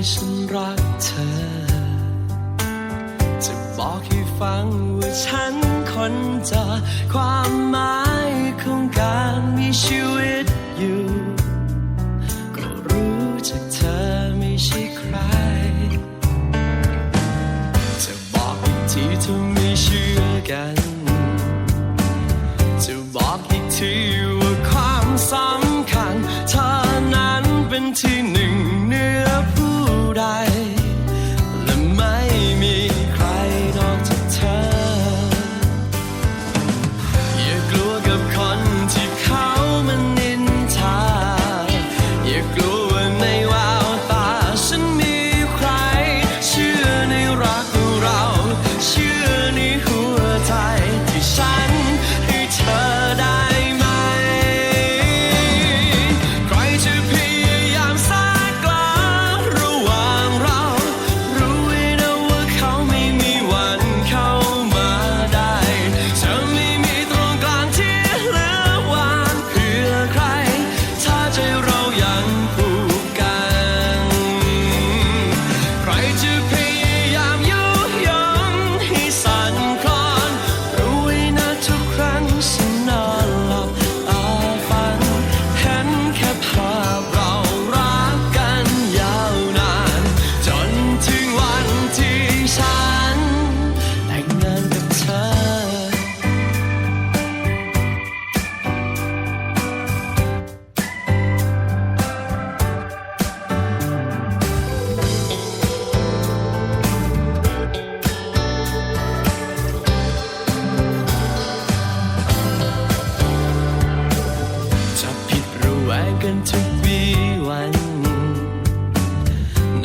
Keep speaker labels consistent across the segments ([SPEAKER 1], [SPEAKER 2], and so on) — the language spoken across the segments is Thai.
[SPEAKER 1] ว่ฉันรักเธอ จะบอกให้ฟังว่าฉันคนจะความหมายของการมีชีวิตอยู่ ก็รู้จากเธอไม่ใช่ใคร จะบอกอีกทีเธอไม่เชื่อกัน จะบอกอีกทีว่าความสั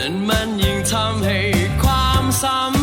[SPEAKER 1] นั้นมันยิ่งทำให้ความซ้ำ